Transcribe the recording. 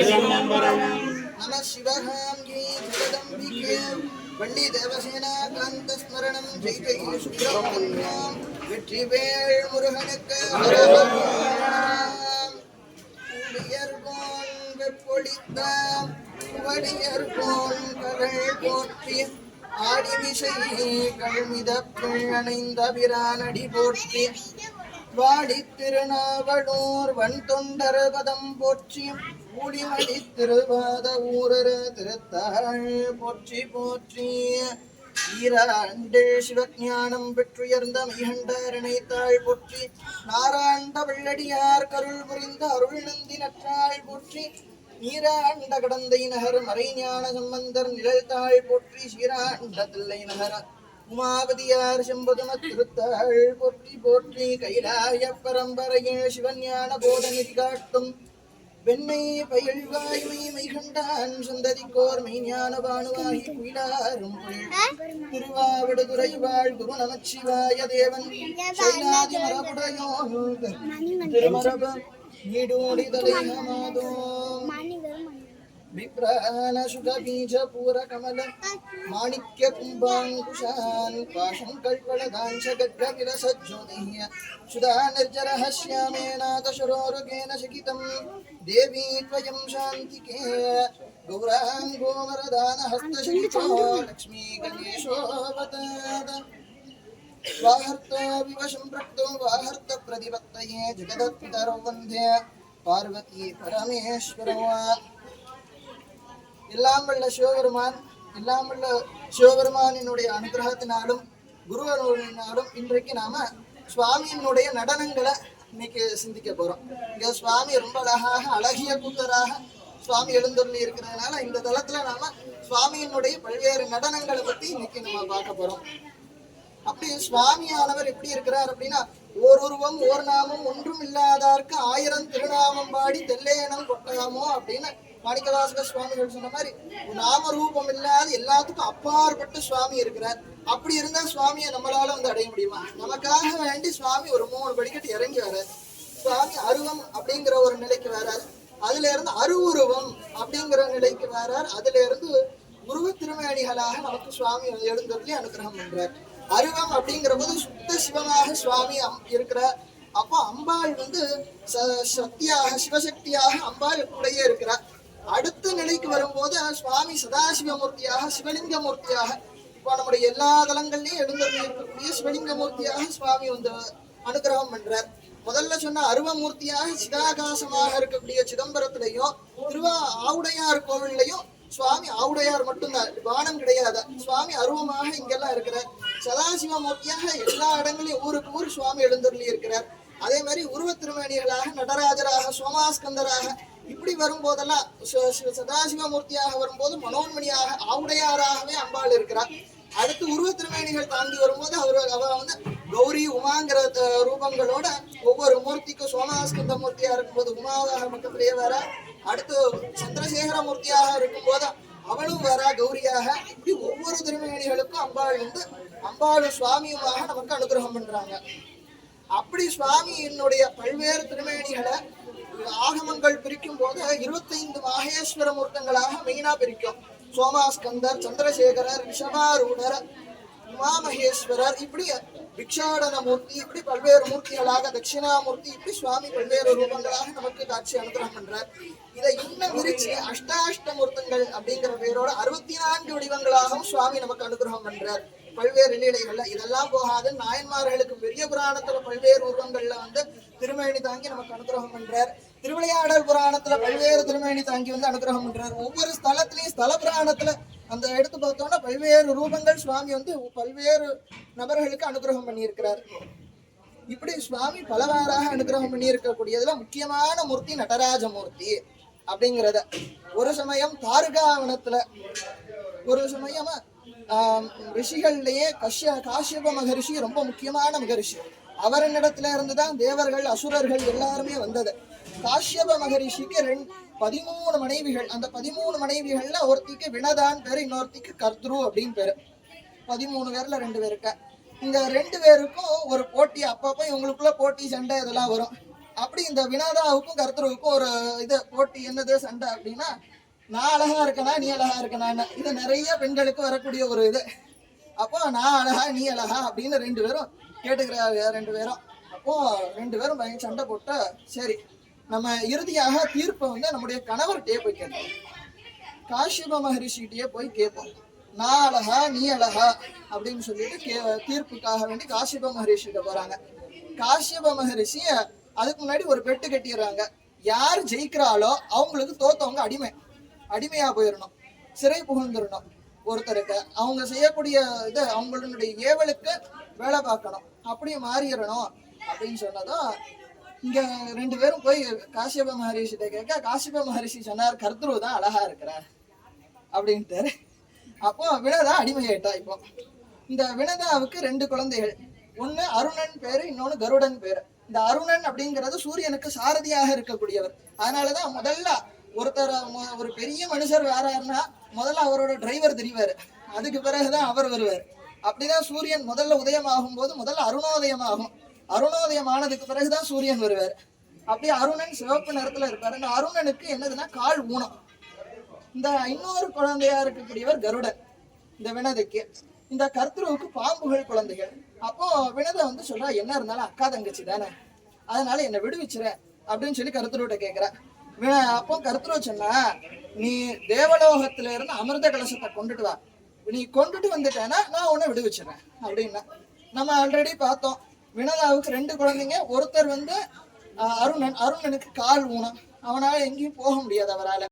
நம சிவகாங்கி ஜெகதம்பிகே வள்ளி தேவசேனா காந்த ஸ்மரணம் ஜெய் ஜெய் சுப்பிரமணியம். வெற்றிவேல் முருகனுக்கு உடையர்கோன் வெப்பொழித்த வடியர்கோன் கரள் போற்றி ஆடிமிசை பிரானடி போற்றி. வாடி திருநாவலூர் வன் தொண்டர் பதம் போற்றியும் ஊடிமடி திருவாத ஊரர் திருத்தாள் போற்றி போற்றி. ஈராண்டு சிவஞானம் பெற்றுயர்ந்த மைகண்டரணைத்தாள் போற்றி. நாராண்ட வெள்ளடியார் கருள் புரிந்த அருள் நந்தி நற்றாள் போற்றி. நீராண்ட கடந்தை நகர் மறை ஞான சம்பந்தர் நிழல் தாழ் போற்றி. சீராண்ட தில்லை நகர உமாபதியார் செம்பதும திருத்தாள் போற்றி போற்றி. கைலாய பரம்பரையில் சிவஞான போதநிதி காட்டும் வெண்மை பயில் வாய்மை மைகண்டான் சந்ததிக்கோர் மெய்ஞான பானுவாகி குயிலாரும். திருவாவடுதுறை வாழ் குரு நமச்சிவாய தேவன். சைலாதி மரபுடையோன் திருமரப நீடோடி தலையமாதோ बिभ्रहनशुधबीजपूरकमल माणिक्यकुम्भाङ्कुशान् पाशं कल्पलदाञ्च सुधा निर्जरः शिखितं देवी त्वयं शान्तिके प्रक्तो वाहर्तप्रतिपत्तये जगदत्पितरो पार्वती परमेश्वरो। எல்லாம் சிவபெருமான் எல்லாம் சிவபெருமானினுடைய அனுகிரகத்தினாலும் குருவருளினாலும் இன்றைக்கு நாம சுவாமியினுடைய நடனங்களை இன்னைக்கு சிந்திக்க போறோம். இங்க சுவாமி ரொம்ப அழகாக அழகிய கூத்தராக சுவாமி எழுந்தருளி இருக்கிறதுனால இந்த தளத்துல நாம சுவாமியினுடைய பல்வேறு நடனங்களை பத்தி இன்னைக்கு நம்ம பார்க்க போறோம். அப்படி சுவாமியானவர் எப்படி இருக்கிறார் அப்படின்னா ஓருருவம் ஓர் நாமம் ஒன்றும் இல்லாதார்க்கு ஆயிரம் திருநாமம் பாடி தெல்லேனம் கொட்டாமோ அப்படின்னு மாணிக்கதாசக சுவாமிகள் சொன்ன மாதிரி நாம ரூபம் இல்லாத எல்லாத்துக்கும் அப்பாற்பட்ட சுவாமி இருக்கிறார். அப்படி இருந்தா சுவாமியை நம்மளால வந்து அடைய முடியுமா? நமக்காக வேண்டி சுவாமி ஒரு மூணு படிக்கட்டு இறங்கி வரார் சுவாமி அருவம் அப்படிங்கிற ஒரு நிலைக்கு வரார். அதுல இருந்து அருவுருவம் அப்படிங்கிற நிலைக்கு வரார். அதுல இருந்து உருவ திருமேனிகளாக நமக்கு சுவாமி எழுந்தருளி அனுகிரகம் பண்றார். அருவம் அப்படிங்கிற போது சுத்த சிவமாக சுவாமி அம்- இருக்கிறார். அப்போ அம்பாள் வந்து ச- சக்தியாக சிவசக்தியாக அம்பாள் கூடயே இருக்கிறார். அடுத்த நிலைக்கு வரும்போது சுவாமி சதாசிவமூர்த்தியாக சிவலிங்க மூர்த்தியாக இப்போ நம்முடைய எல்லா தலங்கள்லயும் எழுந்தருளி இருக்கக்கூடிய சிவலிங்க மூர்த்தியாக சுவாமி வந்து அனுகிரகம் பண்றார். முதல்ல சொன்ன அருவமூர்த்தியாக சிதாகாசமாக இருக்கக்கூடிய சிதம்பரத்திலையும் திருவா ஆவுடையார் கோவில்லையும் சுவாமி ஆவுடையார் மட்டும்தான். வானம் கிடையாது. சுவாமி அருவமாக இங்கெல்லாம் இருக்கிறார். சதாசிவ மூர்த்தியாக எல்லா இடங்களையும் ஊருக்கு ஊர் சுவாமி எழுந்தருளி இருக்கிறார் அதே மாதிரி உருவ திருமணிகளாக நடராஜராக சோமாஸ்கந்தராக இப்படி வரும்போதெல்லாம் சதாசிவமூர்த்தியாக மூர்த்தியாக வரும்போது மனோன்மணியாக ஆவுடையாராகவே அம்பாள் இருக்கிறார். அடுத்து உருவ திருமேனிகள் தாண்டி வரும்போது அவர் அவ வந்து கௌரி உமாங்கிற த- ரூபங்களோட ஒவ்வொரு மூர்த்திக்கும் சோமாஸ்கந்த மூர்த்தியா இருக்கும்போது உமாவாக பக்கத்திலேயே வர அடுத்து சந்திரசேகர மூர்த்தியாக இருக்கும்போது அவளும் வரா கௌரியாக. இப்படி ஒவ்வொரு திருமேனிகளுக்கும் அம்பாள் வந்து அம்பாளும் சுவாமியுமாக நமக்கு அனுகிரகம் பண்றாங்க. அப்படி சுவாமியினுடைய பல்வேறு திருமேனிகளை ஆகமங்கள் பிரிக்கும் போது இருபத்தைந்து மாகேஸ்வர மூர்த்தங்களாக மெயினா பிரிக்கும். சோமாஸ்கந்தர் சந்திரசேகரர் ரிஷபாரூடர் உமாமகேஸ்வரர் இப்படி பிக்ஷாடன மூர்த்தி இப்படி பல்வேறு மூர்த்திகளாக தட்சிணாமூர்த்தி இப்படி சுவாமி பல்வேறு ரூபங்களாக நமக்கு காட்சி அனுகிரகம் பண்றார். இதை இன்னும் விரிச்சு அஷ்டாஷ்ட மூர்த்தங்கள் அப்படிங்கிற பேரோட அறுபத்தி நான்கு வடிவங்களாகவும் சுவாமி நமக்கு அனுகிரகம் பண்றார். பல்வேறு லீலைகள்ல இதெல்லாம் போகாது. நாயன்மார்களுக்கு பெரிய புராணத்துல பல்வேறு உருவங்கள்ல வந்து திருமேனி தாங்கி நமக்கு அனுகிரகம் பண்றார். திருவிளையாடல் புராணத்துல பல்வேறு திருமேனி தாங்கி வந்து அனுகிரகம் பண்றார். ஒவ்வொரு ஸ்தலத்திலையும் ஸ்தல புராணத்துல அந்த எடுத்து பார்த்தோம்னா பல்வேறு ரூபங்கள் சுவாமி வந்து பல்வேறு நபர்களுக்கு அனுகிரகம் பண்ணியிருக்கிறார். இப்படி சுவாமி பலவாறாக அனுகிரகம் பண்ணியிருக்கக்கூடியதுல முக்கியமான மூர்த்தி நடராஜ மூர்த்தி அப்படிங்கிறத. ஒரு சமயம் தாருகாவனத்துல ஒரு சமயம் ரிஷிகள்லேயே கஷ்ய காஷ்யப மகரிஷி ரொம்ப முக்கியமான மகரிஷி. அவரிடத்துல இருந்து தான் தேவர்கள் அசுரர்கள் எல்லாருமே வந்தது. காஷ்யப மகரிஷிக்கு ரெண் பதிமூணு மனைவிகள். அந்த பதிமூணு மனைவிகள்ல ஒருத்திக்கு வினதான் பேரு இன்னொருத்திக்கு கர்த்ரு அப்படின்னு பேரு. பதிமூணு பேர்ல ரெண்டு பேருக்க இந்த ரெண்டு பேருக்கும் ஒரு போட்டி அப்பப்போ இவங்களுக்குள்ள போட்டி சண்டை இதெல்லாம் வரும். அப்படி இந்த வினாதாவுக்கும் கருத்துருவுக்கும் ஒரு இது போட்டி என்னது சண்டை அப்படின்னா நான் அழகா இருக்கனா நீ அழகா இருக்கனா இது நிறைய பெண்களுக்கு வரக்கூடிய ஒரு இது. அப்போ நான் அழகா நீ அழகா அப்படின்னு ரெண்டு பேரும் கேட்டுக்கிறாங்க ரெண்டு பேரும். அப்போ ரெண்டு பேரும் பயங்கர சண்டை போட்டு சரி நம்ம இறுதியாக தீர்ப்பை வந்து நம்முடைய கணவர்கிட்டயே போய் கேட்போம். காஷிப மகரிஷிகிட்டயே போய் கேட்போம். நான் அழகா நீ அழகா அப்படின்னு சொல்லிட்டு கே தீர்ப்புக்காக வேண்டி காஷிப மகரிஷிகிட்ட போறாங்க. காஷ்யப மகரிஷி அதுக்கு முன்னாடி ஒரு பெட்டு கட்டிடுறாங்க. யார் ஜெயிக்கிறாளோ அவங்களுக்கு தோத்தவங்க அடிமை. அடிமையா போயிடணும் சிறை புகுந்துடணும் ஒருத்தருக்கு. அவங்க செய்யக்கூடிய இது அவங்களுடைய ஏவலுக்கு வேலை பார்க்கணும். அப்படியே மாறிடணும் அப்படின்னு சொன்னதும் இங்க ரெண்டு பேரும் போய் காசியப மகரிஷிட்ட கேட்க காசியப மகரிஷி சொன்னார் கர்த்தரு தான் அழகா இருக்கிறார். அப்படின்ட்டாரு. அப்போ வினதா அடிமையாயிட்டா இப்போ. இந்த வினதாவுக்கு ரெண்டு குழந்தைகள். ஒண்ணு அருணன் பேரு இன்னொன்னு கருடன் பேரு. இந்த அருணன் அப்படிங்கிறது சூரியனுக்கு சாரதியாக இருக்கக்கூடியவர். அதனாலதான் முதல்ல ஒருத்தர் ஒரு பெரிய மனுஷர் வராருன்னா முதல்ல அவரோட டிரைவர் தெரிவாரு. அதுக்கு பிறகுதான் அவர் வருவார். அப்படிதான் சூரியன் முதல்ல உதயமாகும் போது முதல்ல அருணோதயம் ஆகும் அருணோதயம் ஆனதுக்கு பிறகுதான் சூரியன் வருவார். அப்படியே அருணன் சிவப்பு நிறத்துல இருப்பாரு. அந்த அருணனுக்கு என்னதுன்னா கால் ஊனம். இந்த இன்னொரு குழந்தையா இருக்கக்கூடியவர் கருடன். இந்த வினதுக்கு. இந்த கர்த்தருவுக்கு பாம்புகள் குழந்தைகள். அப்போ வினதை வந்து சொல்றா என்ன இருந்தாலும் அக்கா தங்கச்சி தானே. அதனால என்னை விடுவிச்சிரேன் அப்படின்னு சொல்லி கருத்துருவிட்ட கேட்கிறா அப்போ கருத்துருவ சொன்னா நீ தேவலோகத்துல இருந்து அமிர்த கலசத்தை கொண்டுட்டு வா. நீ கொண்டுட்டு வந்துட்டேன்னா நான் உன்னை விடுவிச்சிடறேன் அப்படின்னா. நம்ம ஆல்ரெடி பார்த்தோம். வினதாவுக்கு ரெண்டு குழந்தைங்க. ஒருத்தர் வந்து அருணன் அருணனுக்கு கால் ஊனம். அவனால எங்கேயும் போக முடியாது அவரால்.